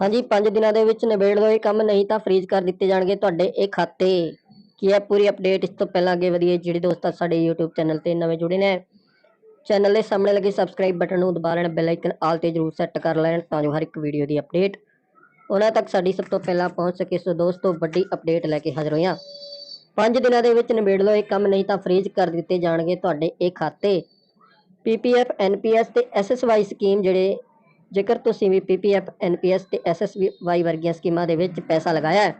ਹਾਂਜੀ 5 ਦਿਨਾਂ ਦੇ ਵਿੱਚ ਨਿਬੇੜ ਲਓ, ਇਹ ਕੰਮ ਨਹੀਂ ਤਾਂ ਫ੍ਰੀਜ਼ ਕਰ ਦਿੱਤੇ ਜਾਣਗੇ ਤੁਹਾਡੇ ਇਹ ਖਾਤੇ। ਕੀ ਹੈ ਪੂਰੀ ਅਪਡੇਟ ਇਸ ਤੋਂ ਪਹਿਲਾਂ ਅੱਗੇ ਵਧੀਏ, ਜਿਹੜੇ ਦੋਸਤ ਸਾਡੇ YouTube ਚੈਨਲ ਤੇ ਨਵੇਂ ਜੁੜੇ ਨੇ। ਚੈਨਲ ਦੇ ਸਾਹਮਣੇ ਲੱਗੇ ਸਬਸਕ੍ਰਾਈਬ ਬਟਨ ਨੂੰ ਦਬਾ ਲੈਣ ਬੈਲ ਆਈਕਨ ਆਲ ਤੇ ਜਰੂਰ ਸੈੱਟ ਕਰ ਲੈਣ ਤਾਂ ਜੋ ਹਰ ਇੱਕ ਵੀਡੀਓ ਦੀ ਅਪਡੇਟ ਉਹਨਾਂ ਤੱਕ ਸਾਡੀ ਸਭ ਤੋਂ ਪਹਿਲਾਂ ਪਹੁੰਚ ਸਕੇ। ਸੋ ਦੋਸਤੋ, ਵੱਡੀ ਅਪਡੇਟ ਲੈ ਕੇ ਹਾਜ਼ਰ ਹੋਇਆ 5 ਦਿਨਾਂ ਦੇ ਵਿੱਚ ਨਿਬੇੜ ਲਓ, ਇਹ ਕੰਮ ਨਹੀਂ ਤਾਂ ਫ੍ਰੀਜ਼ ਕਰ ਦਿੱਤੇ ਜਾਣਗੇ ਤੁਹਾਡੇ ਇਹ ਖਾਤੇ। ਪੀਪੀਐਫ ਐਨਪੀਐਸ ਤੇ ਐਸਐਸਵਾਈ ਸਕੀਮ ਜਿਹੜੇ ਜੇਕਰ ਤੁਸੀਂ ਵੀ ਪੀਪੀਐਫ ਐਨਪੀਐਸ ਤੇ ਐਸਐਸਵਾਈ ਵਰਗੀਆਂ ਸਕੀਮਾਂ ਦੇ ਵਿੱਚ ਪੈਸਾ ਲਗਾਇਆ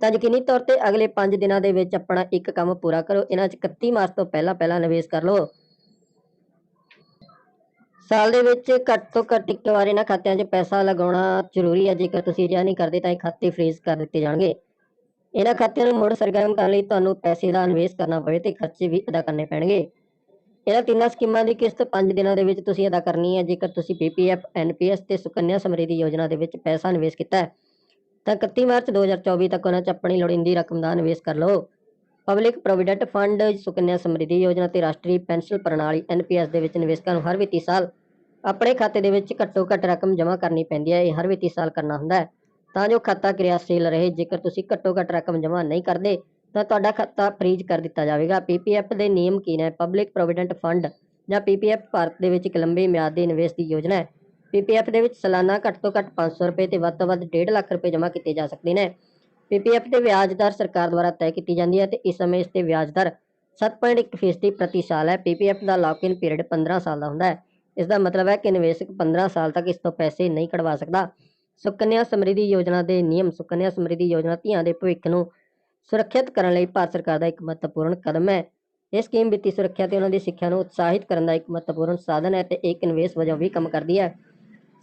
ਤਾਂ ਯਕੀਨੀ ਤੌਰ ਤੇ ਅਗਲੇ 5 ਦਿਨਾਂ ਦੇ ਵਿੱਚ ਆਪਣਾ ਇੱਕ ਕੰਮ ਪੂਰਾ ਕਰੋ। ਇਹਨਾਂ 'ਚ 31 ਮਾਰਚ ਤੋਂ ਪਹਿਲਾਂ ਪਹਿਲਾਂ ਨਿਵੇਸ਼ ਕਰ ਲਓ। ਸਾਲ ਦੇ ਵਿੱਚ ਘੱਟ ਤੋਂ ਘੱਟ ਇੱਕ ਵਾਰ ਇਹਨਾਂ ਖਾਤਿਆਂ 'ਚ ਪੈਸਾ ਲਗਾਉਣਾ ਜ਼ਰੂਰੀ ਹੈ। ਜੇਕਰ ਤੁਸੀਂ ਅਜਿਹਾ ਨਹੀਂ ਕਰਦੇ ਤਾਂ ਇਹ ਖਾਤੇ ਫ੍ਰੀਜ਼ ਕਰ ਦਿੱਤੇ ਜਾਣਗੇ। ਇਹਨਾਂ ਖਾਤਿਆਂ ਨੂੰ ਮੁੜ ਸਰਗਰਮ ਕਰਨ ਲਈ ਤੁਹਾਨੂੰ ਪੈਸੇ ਦਾ ਨਿਵੇਸ਼ ਕਰਨਾ ਪਵੇ ਤੇ ਖਰਚੇ ਵੀ ਅਦਾ ਕਰਨੇ ਪੈਣਗੇ। ਇਹਨਾਂ ਤਿੰਨਾਂ ਸਕੀਮਾਂ ਦੀ ਕਿਸ਼ਤ 5 ਦਿਨਾਂ ਦੇ ਵਿੱਚ ਤੁਸੀਂ ਅਦਾ ਕਰਨੀ ਹੈ, ਜੇਕਰ ਤੁਸੀਂ ਪੀਪੀਐਫ ਐਨਪੀਐਸ ਤੇ ਸੁਕੰਨਿਆ ਸਮਰਿੱਧੀ ਯੋਜਨਾ ਦੇ ਵਿੱਚ ਪੈਸਾ ਨਿਵੇਸ਼ ਕੀਤਾ ਹੈ। ਤਾਂ 31 ਮਾਰਚ 2024 ਤੱਕ ਉਹਨਾਂ 'ਚ ਆਪਣੀ ਲੋੜੀਂਦੀ ਰਕਮ ਦਾ ਨਿਵੇਸ਼ ਕਰ ਲਓ। Public provident fund Sukanya Samriddhi Yojana ਤੇ ਰਾਸ਼ਟਰੀ ਪੈਨਸ਼ਨ ਪ੍ਰਣਾਲੀ ਐਨਪੀਐਸ ਦੇ ਵਿੱਚ ਨਿਵੇਸ਼ਕਾਂ ਨੂੰ ਹਰ ਵਿੱਤੀ ਸਾਲ ਆਪਣੇ ਖਾਤੇ ਦੇ ਵਿੱਚ ਘੱਟੋ ਘੱਟ ਰਕਮ ਜਮ੍ਹਾਂ ਕਰਨੀ ਪੈਂਦੀ ਹੈ, ਇਹ ਹਰ ਵਿੱਤੀ ਸਾਲ ਕਰਨਾ ਹੁੰਦਾ ਹੈ। ਤਾਂ ਜੋ ਖਾਤਾ ਕਿਰਿਆਸ਼ੀਲ ਰਹੇ, ਜੇਕਰ ਤੁਸੀਂ ਘੱਟੋ ਘੱਟ ਰਕਮ ਜਮ੍ਹਾਂ ਨਹੀਂ ਕਰਦੇ ਤਾਂ ਤੁਹਾਡਾ ਖਾਤਾ ਫ੍ਰੀਜ਼ ਕਰ ਦਿੱਤਾ ਜਾਵੇਗਾ। ਪੀਪੀਐਫ ਦੇ ਨਿਯਮ ਕੀ ਨੇ? ਪਬਲਿਕ ਪ੍ਰੋਵੀਡੈਂਟ ਫੰਡ ਜਾਂ ਪੀਪੀਐਫ ਭਾਰਤ ਦੇ ਵਿੱਚ ਇੱਕ ਲੰਬੀ ਮਿਆਦ ਦੀ ਨਿਵੇਸ਼ ਦੀ ਯੋਜਨਾ ਹੈ। ਪੀਪੀਐਫ ਦੇ ਵਿੱਚ ਸਾਲਾਨਾ ਘੱਟ ਤੋਂ ਘੱਟ 500 ਰੁਪਏ ਤੇ ਵੱਧ ਤੋਂ ਵੱਧ 1.5 ਲੱਖ ਰੁਪਏ ਜਮ੍ਹਾਂ ਕੀਤੇ ਜਾ ਸਕਦੇ ਨੇ। ਪੀਪੀਐਫ ਦੇ ਵਿਆਜ ਦਰ ਸਰਕਾਰ ਦੁਆਰਾ ਤੈਅ ਕੀਤੀ ਜਾਂਦੀ ਹੈ ਤੇ ਇਸ ਸਮੇਂ ਇਸ ਤੇ ਵਿਆਜ ਦਰ 7.1% ਫੀਸਦੀ ਪ੍ਰਤੀ ਸਾਲ ਹੈ। ਪੀਪੀਐਫ ਦਾ ਲੌਕ-ਇਨ ਪੀਰੀਅਡ 15 ਸਾਲ ਦਾ ਹੁੰਦਾ ਹੈ। ਇਸ ਦਾ ਮਤਲਬ ਹੈ ਕਿ ਨਿਵੇਸ਼ਕ 15 ਸਾਲ ਤੱਕ ਇਸ ਤੋਂ ਪੈਸੇ ਨਹੀਂ ਕਢਵਾ ਸਕਦਾ। ਸੁਕੰਨਿਆ ਸਮਰਿੱਧੀ ਯੋਜਨਾ ਦੇ ਨਿਯਮ ਸੁਕੰਨਿਆ ਸਮਰਿੱਧੀ ਯੋਜਨਾ ਧੀਆਂ ਦੇ ਭਵਿੱਖ ਨੂੰ ਸੁਰੱਖਿਅਤ ਕਰਨ ਲਈ ਭਾਰਤ ਸਰਕਾਰ ਦਾ ਇੱਕ ਮਹੱਤਵਪੂਰਨ ਕਦਮ ਹੈ। ਇਹ ਸਕੀਮ ਵਿੱਤੀ ਸੁਰੱਖਿਆ ਤੇ ਉਹਨਾਂ ਦੀ ਸਿੱਖਿਆ ਨੂੰ ਉਤਸ਼ਾਹਿਤ ਕਰਨ ਦਾ ਇੱਕ ਮਹੱਤਵਪੂਰਨ ਸਾਧਨ ਹੈ ਤੇ ਇੱਕ ਨਿਵੇਸ਼ ਵਜੋਂ ਵੀ ਕੰਮ ਕਰਦੀ ਹੈ।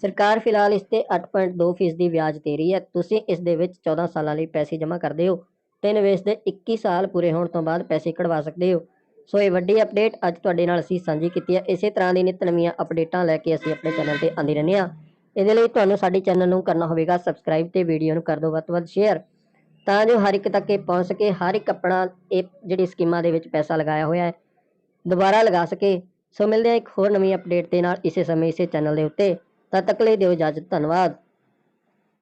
ਸਰਕਾਰ ਫਿਲਹਾਲ ਇਸ ਤੇ 8.2% ਫੀਸਦੀ ਵਿਆਜ ਦੇ ਰਹੀ ਹੈ। ਤੁਸੀਂ ਇਸ ਦੇ ਵਿੱਚ 14 ਸਾਲਾਂ ਲਈ ਪੈਸੇ ਜਮ੍ਹਾਂ ਕਰਦੇ ਹੋ ਤੇ ਨਿਵੇਸ਼ ਦੇ 21 ਸਾਲ ਪੂਰੇ ਹੋਣ ਤੋਂ ਬਾਅਦ ਪੈਸੇ ਕਢਵਾ ਸਕਦੇ ਹੋ। ਸੋ ਇਹ ਵੱਡੀ ਅਪਡੇਟ ਅੱਜ ਤੁਹਾਡੇ ਨਾਲ ਅਸੀਂ ਸਾਂਝੀ ਕੀਤੀ ਹੈ। ਇਸੇ ਤਰ੍ਹਾਂ ਦੀ ਨਿਤ ਨਵੀਆਂ ਅਪਡੇਟਾਂ ਲੈ ਕੇ ਅਸੀਂ ਆਪਣੇ ਚੈਨਲ ਤੇ ਆਉਂਦੇ ਰਹਿੰਦੇ ਹਾਂ। ਇਹਦੇ ਲਈ ਤੁਹਾਨੂੰ ਸਾਡੇ ਚੈਨਲ ਨੂੰ ਕਰਨਾ ਹੋਵੇਗਾ ਸਬਸਕ੍ਰਾਈਬ ਤੇ ਵੀਡੀਓ ਨੂੰ ਕਰ ਦਿਓ ਵੱਧ ਤੋਂ ਵੱਧ ਸ਼ੇਅਰ ਤਾਂ ਜੋ ਹਰ ਇੱਕ ਤੱਕ ਇਹ ਪਹੁੰਚ ਸਕੇ, ਹਰ ਇੱਕ ਆਪਣਾ ਇਹ ਜਿਹੜੀ ਸਕੀਮਾਂ ਦੇ ਵਿੱਚ ਪੈਸਾ ਲਗਾਇਆ ਹੋਇਆ ਹੈ, ਦੁਬਾਰਾ ਲਗਾ ਸਕੇ। ਸੋ ਮਿਲਦੇ ਹਾਂ ਇੱਕ ਹੋਰ ਨਵੀਂ ਅਪਡੇਟ ਦੇ ਨਾਲ ਇਸੇ ਸਮੇਂ ਇਸੇ ਚੈਨਲ ਦੇ ਉੱਤੇ। ਤਦ ਤੱਕ ਲਈ ਦਿਓ ਇਜਾਜ਼ਤ, ਧੰਨਵਾਦ।